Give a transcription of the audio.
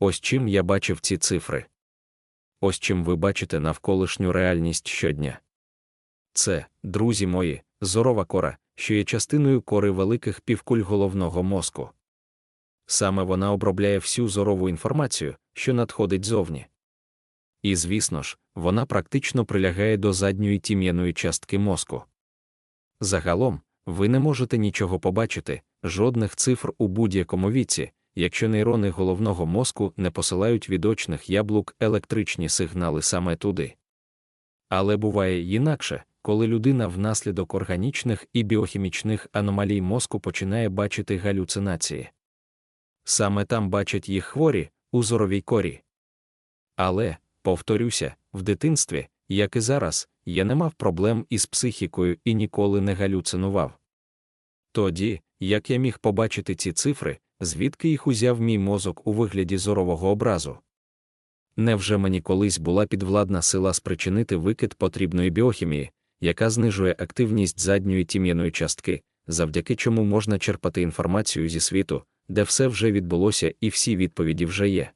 ось чим я бачив ці цифри. Ось чим ви бачите навколишню реальність щодня. Це, друзі мої, зорова кора, що є частиною кори великих півкуль головного мозку. Саме вона обробляє всю зорову інформацію, що надходить зовні. І, звісно ж, вона практично прилягає до задньої тім'яної частки мозку. Загалом, ви не можете нічого побачити, жодних цифр у будь-якому віці, якщо нейрони головного мозку не посилають від очних яблук електричні сигнали саме туди. Але буває інакше, коли людина внаслідок органічних і біохімічних аномалій мозку починає бачити галюцинації. Саме там бачать їх хворі у зоровій корі. Але, повторюся, в дитинстві, як і зараз, я не мав проблем із психікою і ніколи не галюцинував. Тоді, як я міг побачити ці цифри, звідки їх узяв мій мозок у вигляді зорового образу? Невже мені колись була підвладна сила спричинити викид потрібної біохімії, яка знижує активність задньої тім'яної частки, завдяки чому можна черпати інформацію зі світу, де все вже відбулося і всі відповіді вже є?